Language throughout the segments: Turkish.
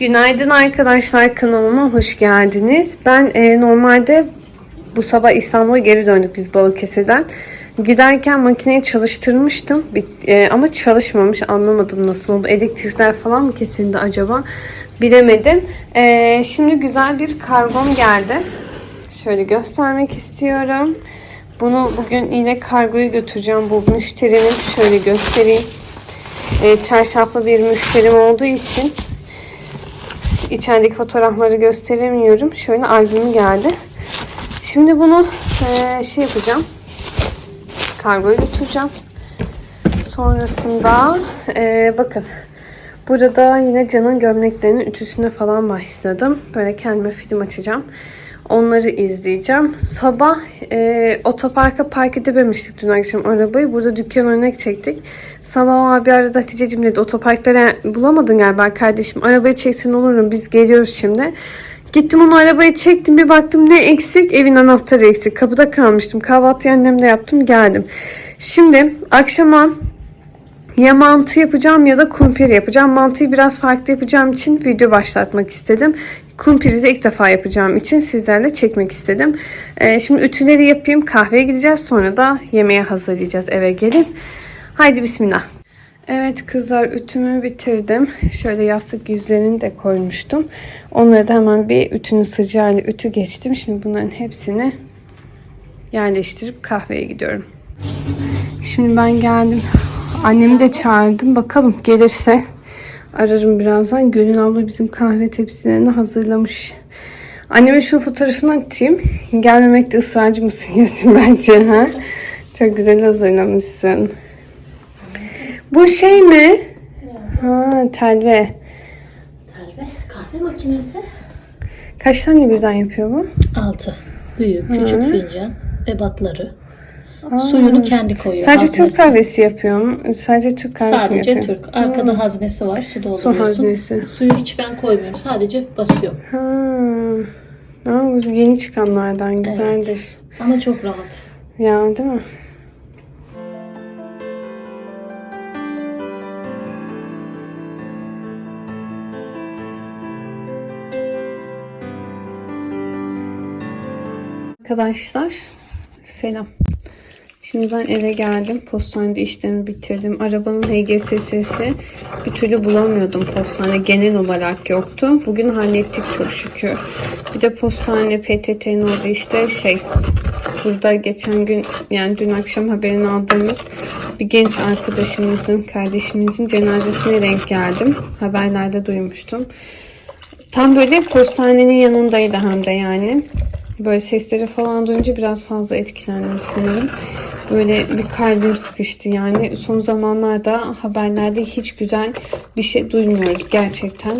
Günaydın arkadaşlar kanalıma hoş geldiniz. Ben e, normalde bu sabah İstanbul'a geri döndük biz Balıkesir'den. Giderken makineyi çalıştırmıştım Bit- e, ama çalışmamış anlamadım nasıl oldu. Elektrikler falan mı kesildi acaba bilemedim. E, şimdi güzel bir kargom geldi. Şöyle göstermek istiyorum. Bunu bugün yine kargoyu götüreceğim. Bu müşterinin şöyle göstereyim. E, çarşaflı bir müşterim olduğu için içerideki fotoğrafları gösteremiyorum. Şöyle albümü geldi. Şimdi bunu eee, şey yapacağım. Kargoya götüreceğim. Sonrasında eee, bakın burada yine Can'ın gömleklerinin ütüsüne falan başladım. Böyle kendime film açacağım. Onları izleyeceğim. Sabah eee, otoparka park edememiştik dün akşam arabayı. Burada dükkan örnek çektik. Sabah abi aradı Hatice'cim dedi otoparklara bulamadın galiba kardeşim. Arabayı çeksin olurum biz geliyoruz şimdi. Gittim onu arabayı çektim bir baktım ne eksik evin anahtarı eksik. Kapıda kalmıştım kahvaltı annemde yaptım geldim. Şimdi akşama ya mantı yapacağım ya da kumpir yapacağım. Mantıyı biraz farklı yapacağım için video başlatmak istedim. Kumpiri de ilk defa yapacağım için sizlerle çekmek istedim. Ee, şimdi ütüleri yapayım kahveye gideceğiz sonra da yemeğe hazırlayacağız eve gelin. Haydi bismillah. Evet kızlar ütümü bitirdim. Şöyle yastık yüzlerini de koymuştum. Onları da hemen bir ütünün sıcağıyla ütü geçtim. Şimdi bunların hepsini yerleştirip kahveye gidiyorum. Şimdi ben geldim. Annemi de çağırdım. Bakalım gelirse ararım birazdan. Gönül abla bizim kahve tepsilerini hazırlamış. Anneme şu fotoğrafını atayım. Gelmemekte ısrarcı mısın Yasin bence ha? Çok güzel hazırlamışsın. Bu şey mi? Ha telve. Telve kahve makinesi. Kaç tane birden yapıyor bu? 6. Büyük, küçük fincan, ebatları. Suyunu kendi koyuyor. Sadece haznesi. Türk kahvesi yapıyor mu? Sadece Türk kahvesi Sadece yapıyor? Türk. Arkada haznesi var. Su dolduruyorsun. haznesi. Suyu hiç ben koymuyorum. Sadece basıyorum. Ha. Aa, bu yeni çıkanlardan güzeldir. Ama çok rahat. Ya değil mi? Arkadaşlar selam. Şimdi ben eve geldim. Postanede işlerimi bitirdim. Arabanın HGS'si bir türlü bulamıyordum postane. Genel olarak yoktu. Bugün hallettik çok şükür. Bir de postane PTT'nin orada işte şey burada geçen gün yani dün akşam haberini aldığımız bir genç arkadaşımızın, kardeşimizin cenazesine denk geldim. Haberlerde duymuştum. Tam böyle postanenin yanındaydı hem de yani. Böyle sesleri falan duyunca biraz fazla etkilendim sanırım. Böyle bir kalbim sıkıştı yani. Son zamanlarda haberlerde hiç güzel bir şey duymuyoruz gerçekten.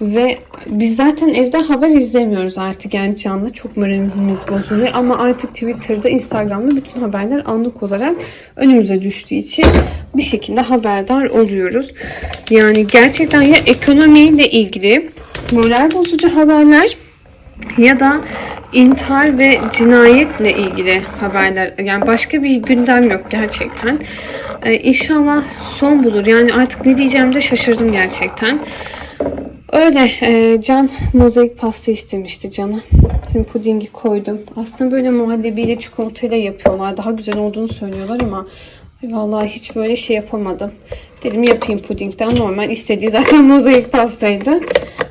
Ve biz zaten evde haber izlemiyoruz artık yani canlı. Çok moralimiz bozuluyor. Ama artık Twitter'da, Instagram'da bütün haberler anlık olarak önümüze düştüğü için bir şekilde haberdar oluyoruz. Yani gerçekten ya ekonomiyle ilgili moral bozucu haberler ya da intihar ve cinayetle ilgili haberler. Yani başka bir gündem yok gerçekten. Ee, inşallah son bulur. Yani artık ne diyeceğimi de şaşırdım gerçekten. Öyle e, Can mozaik pasta istemişti Can'a. Şimdi pudingi koydum. Aslında böyle muhallebiyle çikolatayla yapıyorlar. Daha güzel olduğunu söylüyorlar ama vallahi hiç böyle şey yapamadım. Dedim yapayım pudingden. Normal istediği zaten mozaik pastaydı.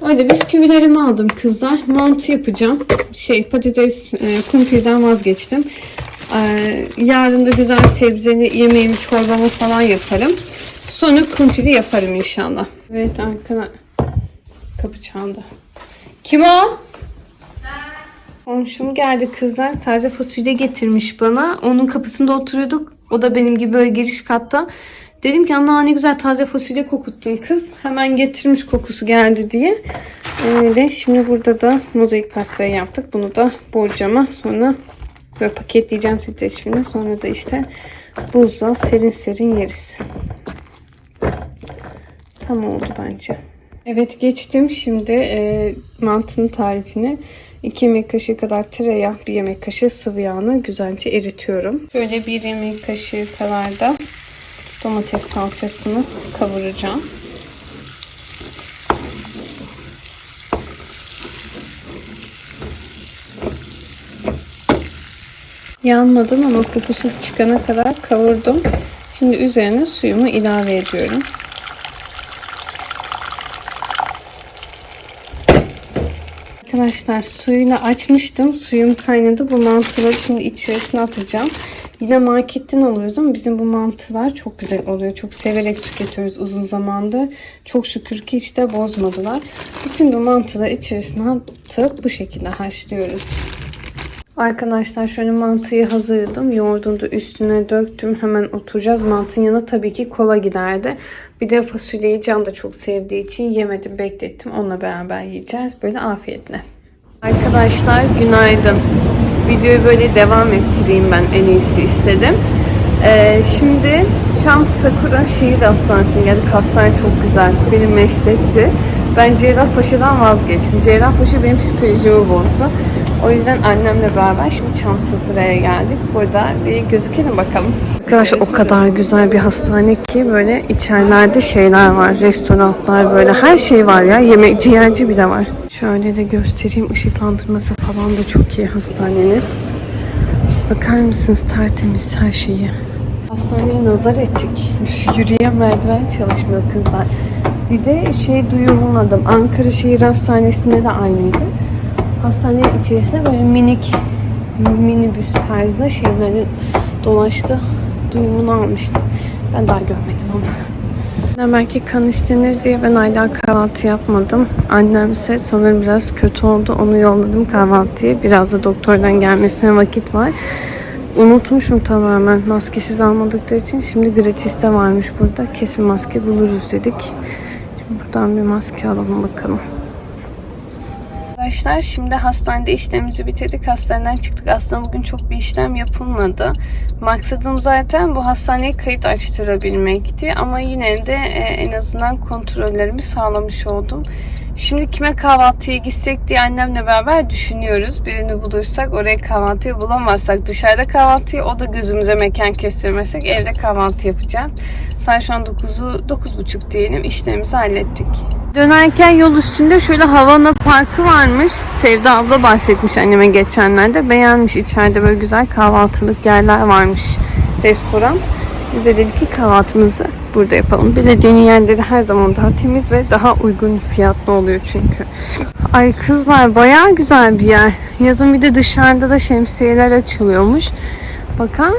Öyle bisküvilerimi aldım kızlar. Mantı yapacağım. Şey patates e, kumpirden vazgeçtim. E, yarın da güzel sebzeli yemeğimi çorbamı falan yaparım. Sonra kumpiri yaparım inşallah. Evet arkadaşlar. Kapı çaldı. Kim o? Komşum geldi kızlar. Taze fasulye getirmiş bana. Onun kapısında oturuyorduk. O da benim gibi böyle giriş katta. Dedim ki Allah ne güzel taze fasulye kokuttun kız. Hemen getirmiş kokusu geldi diye. Öyle. Şimdi burada da mozaik pastayı yaptık. Bunu da borcama sonra böyle paketleyeceğim streçimle. Sonra da işte buzla serin serin yeriz. Tam oldu bence. Evet geçtim şimdi e, mantının tarifini. 2 yemek kaşığı kadar tereyağı, 1 yemek kaşığı sıvı yağını güzelce eritiyorum. Şöyle 1 yemek kaşığı kadar da domates salçasını kavuracağım. Yanmadan ama kokusu çıkana kadar kavurdum. Şimdi üzerine suyumu ilave ediyorum. Arkadaşlar suyunu açmıştım. Suyum kaynadı. Bu mantıları şimdi içerisine atacağım. Yine marketten alıyoruz ama bizim bu mantılar çok güzel oluyor. Çok severek tüketiyoruz uzun zamandır. Çok şükür ki hiç de bozmadılar. Bütün bu mantıları içerisine atıp bu şekilde haşlıyoruz. Arkadaşlar şöyle mantıyı hazırladım. Yoğurdunu da üstüne döktüm. Hemen oturacağız. Mantının yanına tabii ki kola giderdi. Bir de fasulyeyi Can da çok sevdiği için yemedim, beklettim. Onunla beraber yiyeceğiz. Böyle afiyetle. Arkadaşlar günaydın. Videoyu böyle devam ettireyim ben en iyisi istedim. Ee, şimdi Çam Sakura Şehir Hastanesi'ne geldik. Hastane çok güzel. Benim meslekti. Ben Cerrahpaşa'dan vazgeçtim. Cerrahpaşa benim psikolojimi bozdu. O yüzden annemle beraber şimdi Çam Sakura'ya geldik. Burada bir gözükelim bakalım. Arkadaşlar o kadar güzel bir hastane ki böyle içerilerde şeyler var. Restoranlar böyle her şey var ya. Yemek ciğerci bile var. Şöyle de göstereyim. Işıklandırması falan da çok iyi hastanenin. Bakar mısınız tertemiz her şeyi. Hastaneye nazar ettik. Yürüyen merdiven çalışmıyor kızlar. Bir de şey duyurmadım. Ankara Şehir Hastanesi'nde de aynıydı. Hastanenin içerisinde böyle minik minibüs tarzında şeylerin dolaştı. Duyumunu almıştım. Ben daha görmedim ama. Belki kan istenir diye ben hala kahvaltı yapmadım. Annem ise sanırım biraz kötü oldu. Onu yolladım kahvaltıya. Biraz da doktordan gelmesine vakit var. Unutmuşum tamamen maskesiz almadıkları için. Şimdi gratiste varmış burada. Kesin maske buluruz dedik. Şimdi buradan bir maske alalım bakalım. Arkadaşlar şimdi hastanede işlemimizi bitirdik. Hastaneden çıktık. Aslında bugün çok bir işlem yapılmadı. Maksadım zaten bu hastaneye kayıt açtırabilmekti. Ama yine de e, en azından kontrollerimi sağlamış oldum. Şimdi kime kahvaltıya gitsek diye annemle beraber düşünüyoruz. Birini bulursak oraya kahvaltıyı bulamazsak dışarıda kahvaltıyı o da gözümüze mekan kestirmesek evde kahvaltı yapacağız. Saat şu an 9'u 9.30 diyelim işlerimizi hallettik. Dönerken yol üstünde şöyle Havana Parkı varmış. Sevda abla bahsetmiş anneme geçenlerde. Beğenmiş içeride böyle güzel kahvaltılık yerler varmış. Restoran. Biz de dedik ki kahvaltımızı burada yapalım. Belediyenin yerleri her zaman daha temiz ve daha uygun fiyatlı oluyor çünkü. Ay kızlar bayağı güzel bir yer. Yazın bir de dışarıda da şemsiyeler açılıyormuş. Bakın.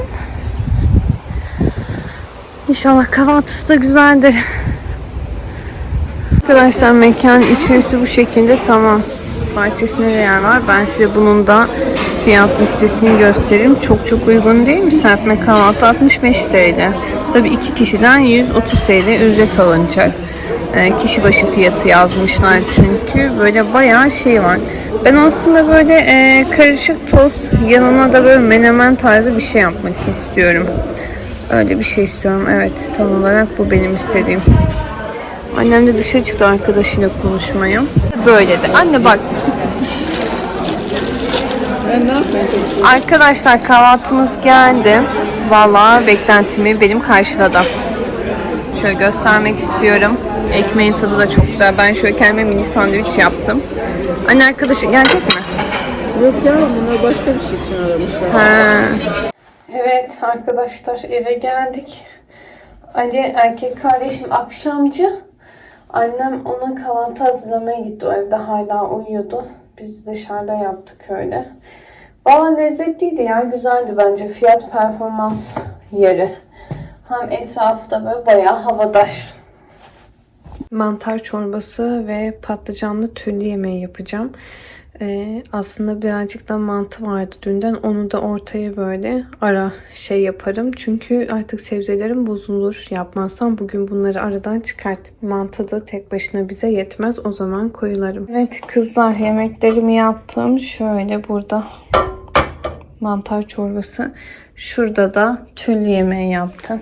İnşallah kahvaltısı da güzeldir. Arkadaşlar mekan içerisi bu şekilde tamam. Bahçesinde de yer var. Ben size bunun da fiyat listesini göstereyim. Çok çok uygun değil mi? Serpme kahvaltı 65 TL. Tabii iki kişiden 130 TL ücret alınacak. Ee, kişi başı fiyatı yazmışlar çünkü. Böyle bayağı şey var. Ben aslında böyle e, karışık tost yanına da böyle menemen tarzı bir şey yapmak istiyorum. Öyle bir şey istiyorum. Evet tam olarak bu benim istediğim. Annem de dışarı çıktı arkadaşıyla konuşmaya. Böyle de. Anne bak. Arkadaşlar kahvaltımız geldi. Vallahi beklentimi benim karşıladı. Şöyle göstermek istiyorum. Ekmeğin tadı da çok güzel. Ben şöyle kendime mini sandviç yaptım. Anne arkadaşı gelecek mi? Yok ya bunlar başka bir şey için aramışlar. Ha. Evet arkadaşlar eve geldik. Ali erkek kardeşim akşamcı. Annem ona kahvaltı hazırlamaya gitti. O evde hala uyuyordu. Biz dışarıda yaptık öyle. Valla lezzetliydi ya. Güzeldi bence. Fiyat performans yeri. Hem etrafı da böyle bayağı havadar. Mantar çorbası ve patlıcanlı türlü yemeği yapacağım. Ee, aslında birazcık da mantı vardı dünden. Onu da ortaya böyle ara şey yaparım. Çünkü artık sebzelerim bozulur. Yapmazsam bugün bunları aradan çıkartıp mantı da tek başına bize yetmez. O zaman koyularım. Evet kızlar yemeklerimi yaptım. Şöyle burada mantar çorbası. Şurada da türlü yemeği yaptım.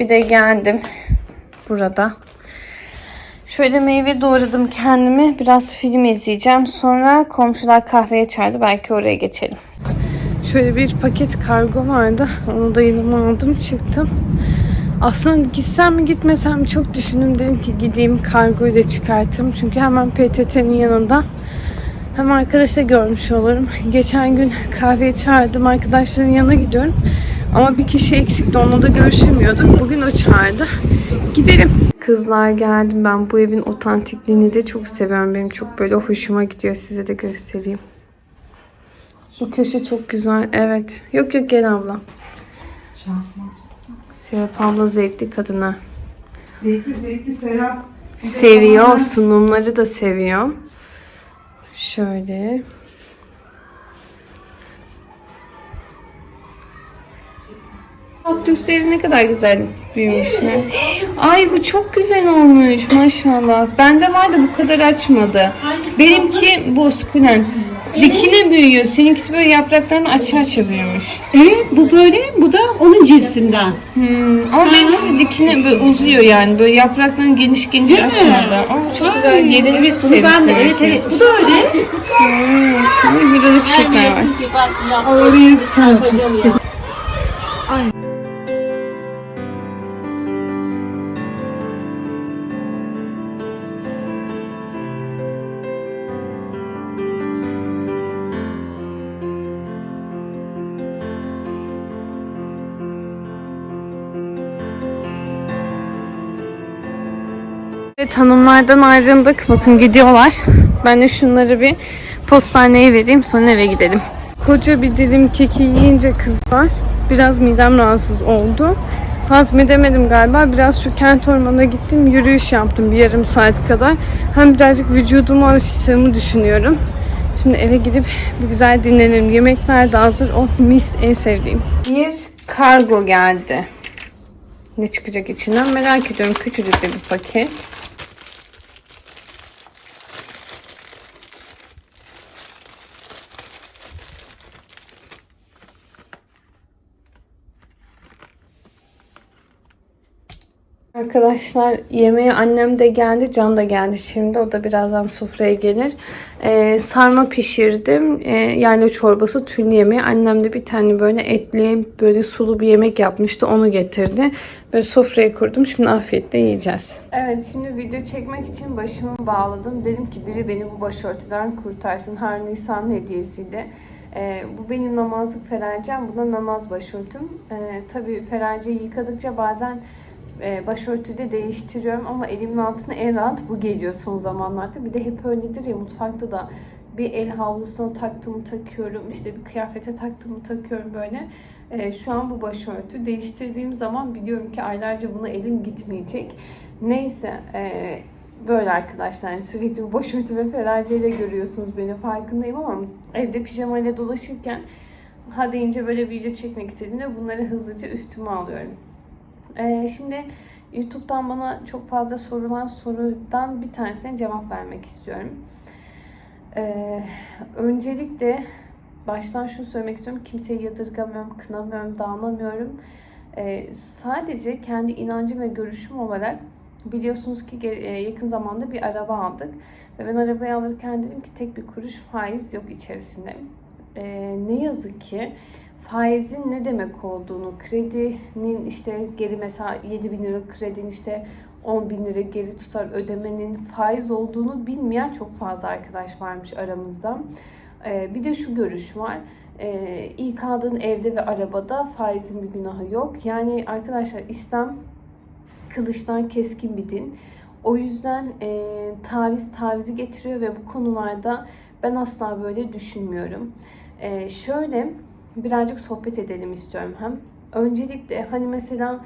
Bir de geldim burada Şöyle meyve doğradım kendime. Biraz film izleyeceğim. Sonra komşular kahveye çağırdı. Belki oraya geçelim. Şöyle bir paket kargo vardı. Onu da yanıma aldım çıktım. Aslında gitsem mi gitmesem mi çok düşündüm. Dedim ki gideyim kargoyu da çıkartayım. Çünkü hemen PTT'nin yanında Hem arkadaşla görmüş olurum. Geçen gün kahveye çağırdım. Arkadaşların yanına gidiyorum. Ama bir kişi eksikti. Onunla da görüşemiyordum. Bugün o çağırdı. Gidelim. Kızlar geldim. Ben bu evin otantikliğini de çok seviyorum. Benim çok böyle hoşuma gidiyor. Size de göstereyim. Bu köşe çok güzel. Evet. Yok yok gel abla. Serap abla zevkli kadına. Zevkli zevkli Serap. Seviyor. Sunumları da seviyor. Şöyle. Kaktüsleri ne kadar güzel büyümüşler. Ay bu çok güzel olmuş maşallah. Bende var da bu kadar açmadı. Benimki bu sukulent. Dikine büyüyor. Seninkisi böyle yapraklarını açı açı büyümüş. Evet bu böyle bu da onun cinsinden. Hmm, ama benimkisi dikine böyle uzuyor yani. Böyle yapraklarını geniş geniş Değil mi? açmadı. Ama çok güzel. Yerini Evet bunu ben de evet evet bu da öyle. Hmm, burada da çiçekler var. Bilmiyorsun ki bak Evet hanımlardan ayrıldık. Bakın gidiyorlar. Ben de şunları bir postaneye vereyim sonra eve gidelim. Koca bir dilim keki yiyince kızlar biraz midem rahatsız oldu. Hazmedemedim galiba. Biraz şu kent ormanına gittim. Yürüyüş yaptım bir yarım saat kadar. Hem birazcık vücudumu alıştığımı düşünüyorum. Şimdi eve gidip bir güzel dinlenelim. Yemekler de hazır. Oh mis en sevdiğim. Bir kargo geldi. Ne çıkacak içinden merak ediyorum. Küçücük de bir paket. Arkadaşlar yemeğe annem de geldi, Can da geldi şimdi. O da birazdan sofraya gelir. Ee, sarma pişirdim. Ee, yayla çorbası, tül yemeği. Annem de bir tane böyle etli, böyle sulu bir yemek yapmıştı. Onu getirdi. Böyle sofraya kurdum. Şimdi afiyetle yiyeceğiz. Evet şimdi video çekmek için başımı bağladım. Dedim ki biri beni bu başörtüden kurtarsın. Her Nisan hediyesiydi. Ee, bu benim namazlık ferancem. Bu da namaz başörtüm. Ee, tabii feraceyi yıkadıkça bazen e, başörtüde değiştiriyorum ama elimin altına en rahat bu geliyor son zamanlarda. Bir de hep öyledir ya mutfakta da bir el havlusuna taktığımı takıyorum. işte bir kıyafete taktığımı takıyorum böyle. E, şu an bu başörtü. Değiştirdiğim zaman biliyorum ki aylarca buna elim gitmeyecek. Neyse e, böyle arkadaşlar. Yani sürekli bu başörtü ve feraceyle görüyorsunuz beni farkındayım ama evde pijamayla dolaşırken ha deyince böyle video çekmek istediğimde bunları hızlıca üstüme alıyorum. Ee, şimdi YouTube'dan bana çok fazla sorulan sorudan bir tanesine cevap vermek istiyorum. Ee, öncelikle baştan şunu söylemek istiyorum. Kimseyi yadırgamıyorum, kınamıyorum, dağlamıyorum. Ee, sadece kendi inancım ve görüşüm olarak biliyorsunuz ki e, yakın zamanda bir araba aldık. Ve ben arabayı alırken dedim ki tek bir kuruş faiz yok içerisinde. Ee, ne yazık ki faizin ne demek olduğunu, kredinin işte geri mesela 7 bin lira kredinin işte 10 bin lira geri tutar ödemenin faiz olduğunu bilmeyen çok fazla arkadaş varmış aramızda. Ee, bir de şu görüş var. Ee, İK'nın evde ve arabada faizin bir günahı yok. Yani arkadaşlar İslam kılıçtan keskin bir din. O yüzden e, taviz tavizi getiriyor ve bu konularda ben asla böyle düşünmüyorum. E, şöyle birazcık sohbet edelim istiyorum hem. Öncelikle hani mesela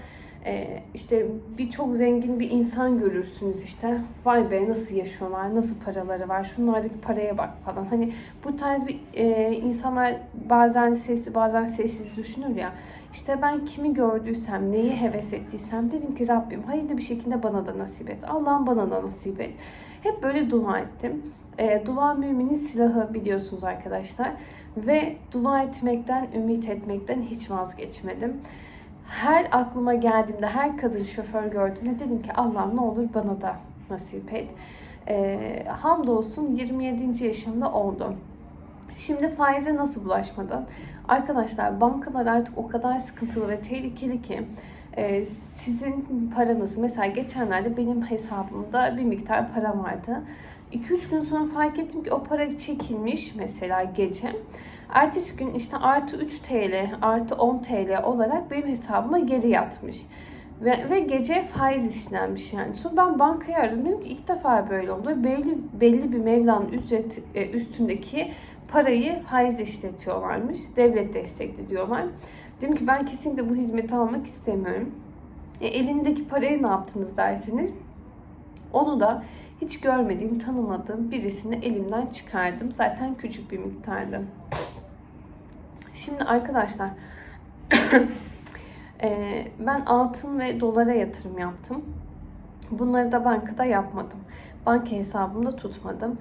e, işte birçok zengin bir insan görürsünüz işte vay be nasıl yaşıyorlar, nasıl paraları var, şunlardaki paraya bak falan. Hani bu tarz bir e, insanlar bazen sesli bazen sessiz düşünür ya. İşte ben kimi gördüysem, neyi heves ettiysem dedim ki Rabbim hayırlı bir şekilde bana da nasip et. Allah'ım bana da nasip et. Hep böyle dua ettim. E, dua müminin silahı biliyorsunuz arkadaşlar. Ve dua etmekten, ümit etmekten hiç vazgeçmedim. Her aklıma geldiğimde, her kadın şoför gördüğümde dedim ki Allah'ım ne olur bana da nasip et. E, hamdolsun 27. yaşımda oldum. Şimdi faize nasıl bulaşmadan? Arkadaşlar bankalar artık o kadar sıkıntılı ve tehlikeli ki e, sizin paranız mesela geçenlerde benim hesabımda bir miktar para vardı. 2-3 gün sonra fark ettim ki o para çekilmiş mesela gece. Ertesi gün işte artı 3 TL, artı 10 TL olarak benim hesabıma geri yatmış. Ve, ve gece faiz işlenmiş yani. Sonra ben bankayı aradım. Dedim ki ilk defa böyle oldu. Belli, belli bir mevlanın ücret, e, üstündeki parayı faiz işletiyorlarmış. Devlet destekli diyorlar. Dedim ki ben kesinlikle bu hizmeti almak istemiyorum. E, elindeki parayı ne yaptınız derseniz onu da hiç görmediğim, tanımadığım birisini elimden çıkardım. Zaten küçük bir miktardı. Şimdi arkadaşlar ben altın ve dolara yatırım yaptım. Bunları da bankada yapmadım. Banka hesabımda tutmadım.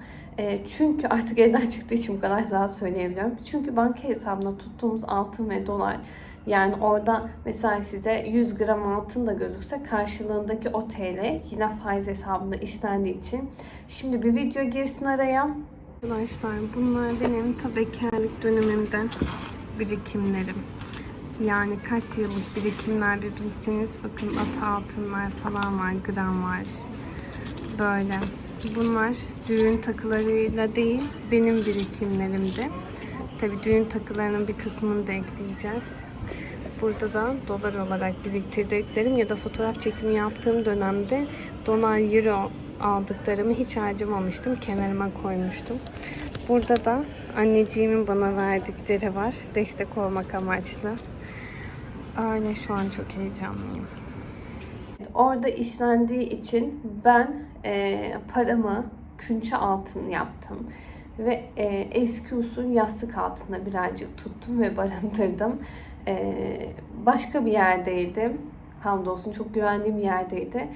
Çünkü artık evden çıktığı için bu kadar rahat söyleyebiliyorum. Çünkü banka hesabında tuttuğumuz altın ve dolar yani orada mesela size 100 gram altın da gözükse karşılığındaki o TL yine faiz hesabında işlendiği için. Şimdi bir video girsin araya. Arkadaşlar bunlar benim ta bekarlık dönemimde birikimlerim. Yani kaç yıllık birikimler bir bilseniz bakın at altınlar falan var, gram var. Böyle. Bunlar düğün takılarıyla değil benim birikimlerimdi. Tabii düğün takılarının bir kısmını da ekleyeceğiz. Burada da dolar olarak biriktirdiklerim ya da fotoğraf çekimi yaptığım dönemde dolar, euro aldıklarımı hiç harcamamıştım. Kenarıma koymuştum. Burada da anneciğimin bana verdikleri var. Destek olmak amaçlı. Öyle şu an çok heyecanlıyım. Orada işlendiği için ben e, paramı künçe altın yaptım. Ve e, eski usul yastık altında birazcık tuttum ve barındırdım. E, başka bir yerdeydim. Hamdolsun çok güvendiğim bir yerdeydi.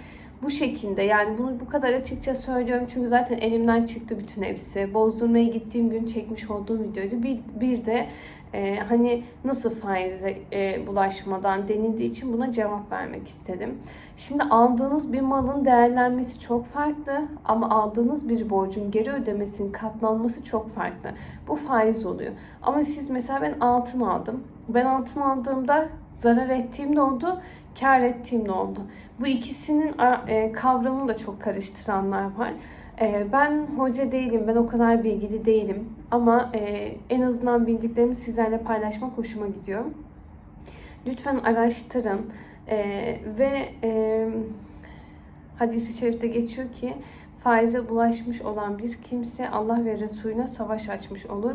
Bu şekilde yani bunu bu kadar açıkça söylüyorum çünkü zaten elimden çıktı bütün hepsi. Bozdurmaya gittiğim gün çekmiş olduğum videoydu. Bir, bir de e, hani nasıl faize e, bulaşmadan denildiği için buna cevap vermek istedim. Şimdi aldığınız bir malın değerlenmesi çok farklı ama aldığınız bir borcun geri ödemesinin katlanması çok farklı. Bu faiz oluyor. Ama siz mesela ben altın aldım. Ben altın aldığımda zarar ettiğim de oldu, kar ettiğim de oldu. Bu ikisinin e, kavramını da çok karıştıranlar var. E, ben hoca değilim, ben o kadar bilgili değilim. Ama e, en azından bildiklerimi sizlerle paylaşmak hoşuma gidiyor. Lütfen araştırın ve hadisi şerifte geçiyor ki faize bulaşmış olan bir kimse Allah ve Resulüne savaş açmış olur.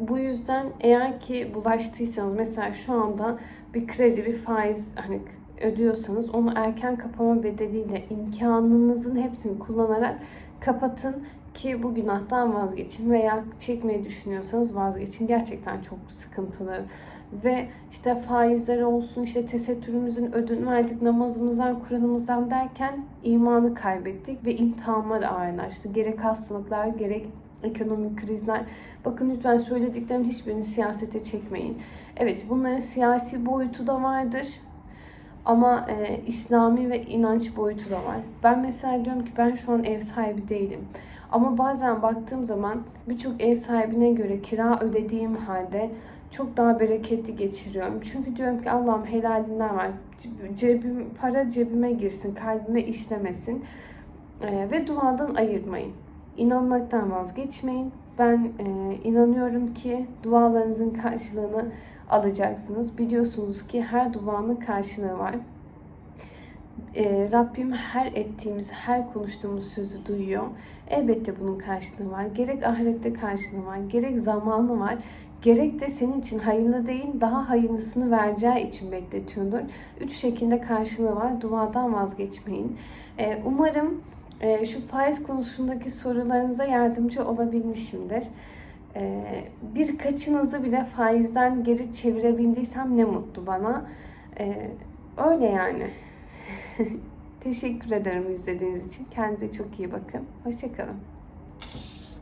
Bu yüzden eğer ki bulaştıysanız mesela şu anda bir kredi, bir faiz hani ödüyorsanız onu erken kapama bedeliyle imkanınızın hepsini kullanarak kapatın ki bu günahtan vazgeçin veya çekmeyi düşünüyorsanız vazgeçin. Gerçekten çok sıkıntılı ve işte faizler olsun işte tesettürümüzün ödün verdik namazımızdan Kur'an'ımızdan derken imanı kaybettik ve imtihanlar ağırlaştı. Gerek hastalıklar gerek ekonomik krizler. Bakın lütfen söylediklerimin hiçbirini siyasete çekmeyin. Evet bunların siyasi boyutu da vardır. Ama e, İslami ve inanç boyutu da var. Ben mesela diyorum ki ben şu an ev sahibi değilim. Ama bazen baktığım zaman birçok ev sahibine göre kira ödediğim halde çok daha bereketli geçiriyorum. Çünkü diyorum ki Allah'ım helalinden var. Cebim, para cebime girsin, kalbime işlemesin. E, ve duadan ayırmayın. İnanmaktan vazgeçmeyin. Ben e, inanıyorum ki dualarınızın karşılığını alacaksınız. Biliyorsunuz ki her duanın karşılığı var. E, Rabbim her ettiğimiz, her konuştuğumuz sözü duyuyor. Elbette bunun karşılığı var. Gerek ahirette karşılığı var, gerek zamanı var. Gerek de senin için hayırlı değil, daha hayırlısını vereceği için bekletiyordur. Üç şekilde karşılığı var. Duadan vazgeçmeyin. E, umarım e, şu faiz konusundaki sorularınıza yardımcı olabilmişimdir. E, birkaçınızı bile faizden geri çevirebildiysem ne mutlu bana. E, öyle yani. Teşekkür ederim izlediğiniz için. Kendinize çok iyi bakın. Hoşçakalın.